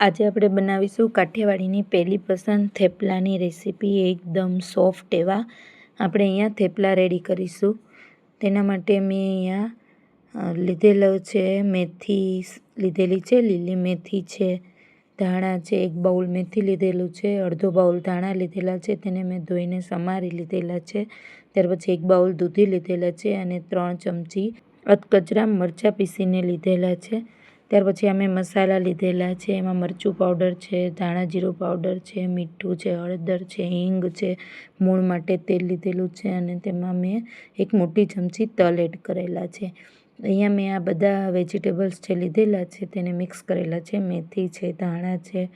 આજે આપણે બનાવીશું કાઠિયાવાડીની પહેલી પસંદ થેપલાની રેસીપી એકદમ સોફ્ટ એવા. આપણે અહીંયા થેપલા રેડી કરીશું. તેના માટે મેં અહીંયા લીધેલો છે મેથી લીધેલી છે, લીલી મેથી છે, ધાણા છે, એક બાઉલ મેથી લીધેલું છે, અડધો બાઉલ ધાણા લીધેલા છે, તેને મેં ધોઈને સમારી લીધેલા છે, ત્યાર પછી એક બાઉલ દૂધી લીધેલા છે અને ત્રણ ચમચી અધકચરા મરચાં પીસીને લીધેલા છે. ત્યાર પછી અમે મસાલા લીધેલા છે, એમાં મરચું પાવડર છે, ધાણા જીરું પાવડર છે, મીઠું છે, હળદર છે, હિંગ છે, મૂળ માટે તેલ લીધેલું છે અને તેમાં મેં એક મોટી ચમચી તલ એડ કરેલા છે. અહીંયા મેં આ બધા વેજીટેબલ્સ જે લીધેલા છે તેને મિક્સ કરેલા છે, મેથી છે, ધાણા છે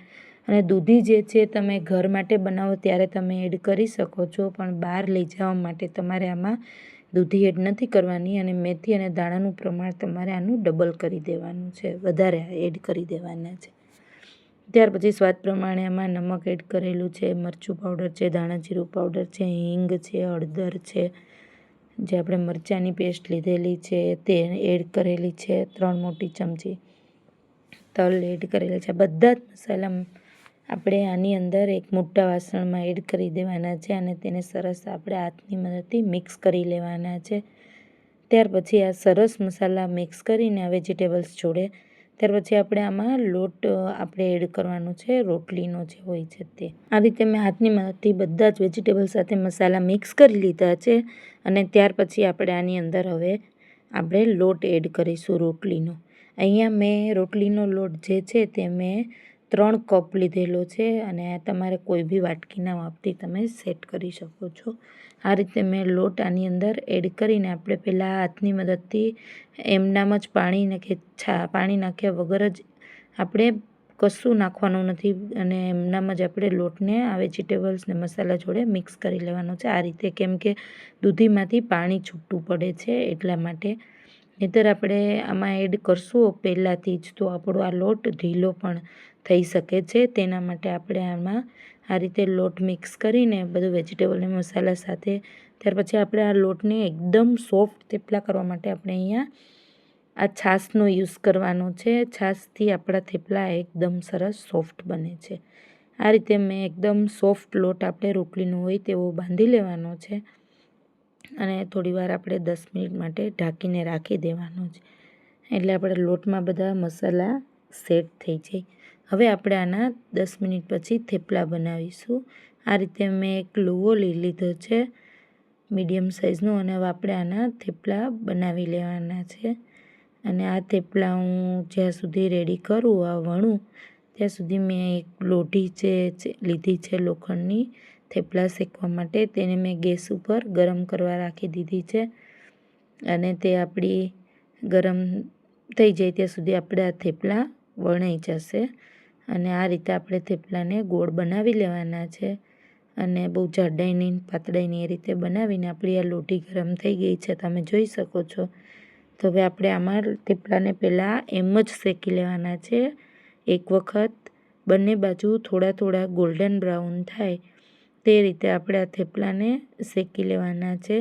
અને દૂધી જે છે તમે ઘર માટે બનાવો ત્યારે તમે એડ કરી શકો છો, પણ બહાર લઈ જવા માટે તમારે આમાં દૂધી એડ નથી કરવાની અને મેથી અને દાણાનું પ્રમાણ તમારે આનું ડબલ કરી દેવાનું છે, વધારે એડ કરી દેવાના છે. ત્યાર પછી સ્વાદ પ્રમાણે આમાં નમક એડ કરેલું છે, મરચું પાવડર છે, ધાણા જીરું પાવડર છે, હિંગ છે, હળદર છે, જે આપણે મરચાંની પેસ્ટ લીધેલી છે તે એડ કરેલી છે, ત્રણ મોટી ચમચી તલ એડ કરેલી છે. બધા જ મસાલા આપણે આની અંદર એક મોટા વાસણમાં એડ કરી દેવાના છે અને તેને સરસ આપણે હાથની મદદથી મિક્સ કરી લેવાના છે. ત્યાર પછી આ સરસ મસાલા મિક્સ કરીને આ વેજીટેબલ્સ જોડે. ત્યાર પછી આપણે આમાં લોટ આપણે એડ કરવાનો છે, રોટલીનો જે હોય છે તે. આ રીતે મેં હાથની મદદથી બધા જ વેજીટેબલ સાથે મસાલા મિક્સ કરી લીધા છે અને ત્યાર પછી આપણે આની અંદર હવે આપણે લોટ એડ કરીશું રોટલીનો. અહીંયા મેં રોટલીનો લોટ જે છે તે મેં ત્રણ કપ લીધેલો છે અને તમારે કોઈ બી વાટકીના માપથી તમે સેટ કરી શકો છો. આ રીતે મેં લોટ આની અંદર એડ કરીને આપણે પહેલાં હાથની મદદથી એમનામ જ પાણી નાખે, છા, પાણી નાખ્યા વગર જ આપણે કશું નાખવાનું નથી અને એમનામ જ આપણે લોટને આ વેજીટેબલ્સ મસાલા જોડે મિક્સ કરી લેવાનો છે. આ રીતે કેમ કે દૂધીમાંથી પાણી છૂટું પડે છે એટલા માટે નહીંતર આપણે આમાં એડ કરશું પહેલાંથી જ, તો આપણો આ લોટ ઢીલો પણ થઈ શકે છે. તેના માટે આપણે આમાં આ રીતે લોટ મિક્સ કરીને બધું વેજીટેબલ અને મસાલા સાથે, ત્યાર પછી આપણે આ લોટને એકદમ સોફ્ટ થેપલા કરવા માટે આપણે અહીંયા આ છાશનો યુઝ કરવાનો છે. છાશથી આપણા થેપલા એકદમ સરસ સોફ્ટ બને છે. આ રીતે મેં એકદમ સોફ્ટ લોટ આપણે રોટલીનો હોય તેવો બાંધી લેવાનો છે. અને થોડીવાર આપણે દસ મિનિટ માટે ઢાંકીને રાખી દેવાનો છે એટલે આપણે લોટમાં બધા મસાલા સેટ થઈ જાય. હવે આપણે આના દસ મિનિટ પછી થેપલા બનાવીશું. આ રીતે મેં એક લુવો લઈ લીધો છે, મીડિયમ સાઇઝનો, અને હવે આપણે આના થેપલા બનાવી લેવાના છે. અને આ થેપલા હું જ્યાં સુધી રેડી કરું, આ વણું, ત્યાં સુધી મેં એક લોઢી છે, લીધી છે લોખંડની. થેપલા શેકવા માટે તેને મેં ગેસ ઉપર ગરમ કરવા રાખી દીધી છે. અને તે આપણી ગરમ થઈ જાય ત્યાં સુધી આપણે થેપલા વણાઈ જશે. અને આ રીતે આપણે થેપલાને ગોળ બનાવી લેવાના છે. અને બહુ જાડાઈની પાતળાઈની એ રીતે બનાવીને આપણી આ લોટી ગરમ થઈ ગઈ છે. તમે જોઈ શકો છો. તો હવે આપણે આમાં થેપલાને પહેલાં એમ જ શેકી લેવાના છે. એક વખત બંને બાજુ થોડા થોડા ગોલ્ડન બ્રાઉન થાય. તે રીતે આપણે આ થેપલાને શેકી લેવાના છે.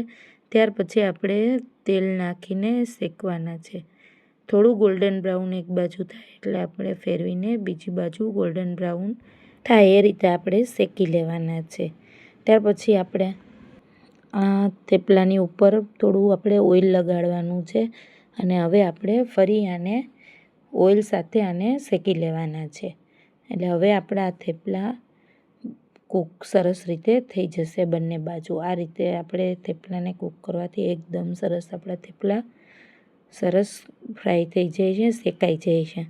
ત્યાર પછી આપણે તેલ નાખીને શેકવાના છે. થોડું ગોલ્ડન બ્રાઉન એક બાજુ થાય એટલે આપણે ફેરવીને બીજી બાજુ ગોલ્ડન બ્રાઉન થાય એ રીતે આપણે શેકી લેવાના છે. ત્યાર પછી આપણે આ થેપલાની ઉપર થોડું આપણે ઓઇલ લગાડવાનું છે અને હવે આપણે ફરી આને ઓઇલ સાથે આને શેકી લેવાના છે. એટલે હવે આપણા થેપલા કૂક સરસ રીતે થઈ જશે બંને બાજુ. આ રીતે આપણે થેપલાને કૂક કરવાથી એકદમ સરસ આપણા થેપલા સરસ ફ્રાય થઈ જાય છે, શેકાઈ જાય છે.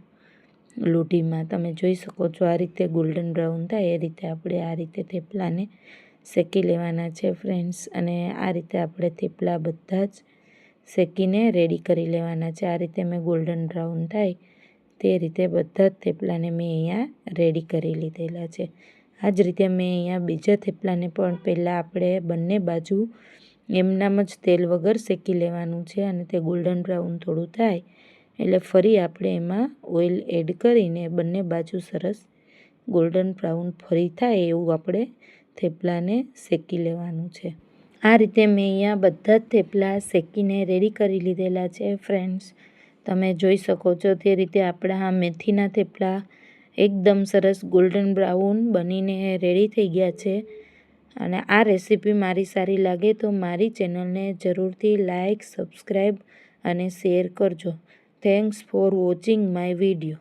લોઢીમાં તમે જોઈ શકો છો આ રીતે ગોલ્ડન બ્રાઉન થાય, એ રીતે આપણે આ રીતે થેપલાને શેકી લેવાના છે ફ્રેન્ડ્સ. અને આ રીતે આપણે થેપલા બધા જ શેકીને રેડી કરી લેવાના છે. આ રીતે મેં ગોલ્ડન બ્રાઉન થાય, તે રીતે બધા જ થેપલાને મેં અહીંયા રેડી કરી લીધેલા છે. આ જ રીતે મેં અહીંયા બીજા થેપલાને પણ પહેલાં આપણે બંને બાજુ એમનામ જ તેલ વગર શેકી લેવાનું છે અને તે ગોલ્ડન બ્રાઉન થોડું થાય એટલે ફરી આપણે એમાં ઓઇલ એડ કરીને બંને બાજુ સરસ ગોલ્ડન બ્રાઉન ફરી થાય એવું આપણે થેપલાને શેકી લેવાનું છે. આ રીતે મેં અહીંયા બધા જ થેપલા શેકીને રેડી કરી લીધેલા છે ફ્રેન્ડ્સ તમે જોઈ શકો છો તે રીતે આપણા મેથીના થેપલા એકદમ સરસ ગોલ્ડન બ્રાઉન બનીને રેડી થઈ ગયા છે. અને આ રેસીપી મારી સારી લાગે તો મારી ચેનલને જરૂરથી લાઈક સબસ્ક્રાઈબ અને શેર કરજો. Thanks for watching my video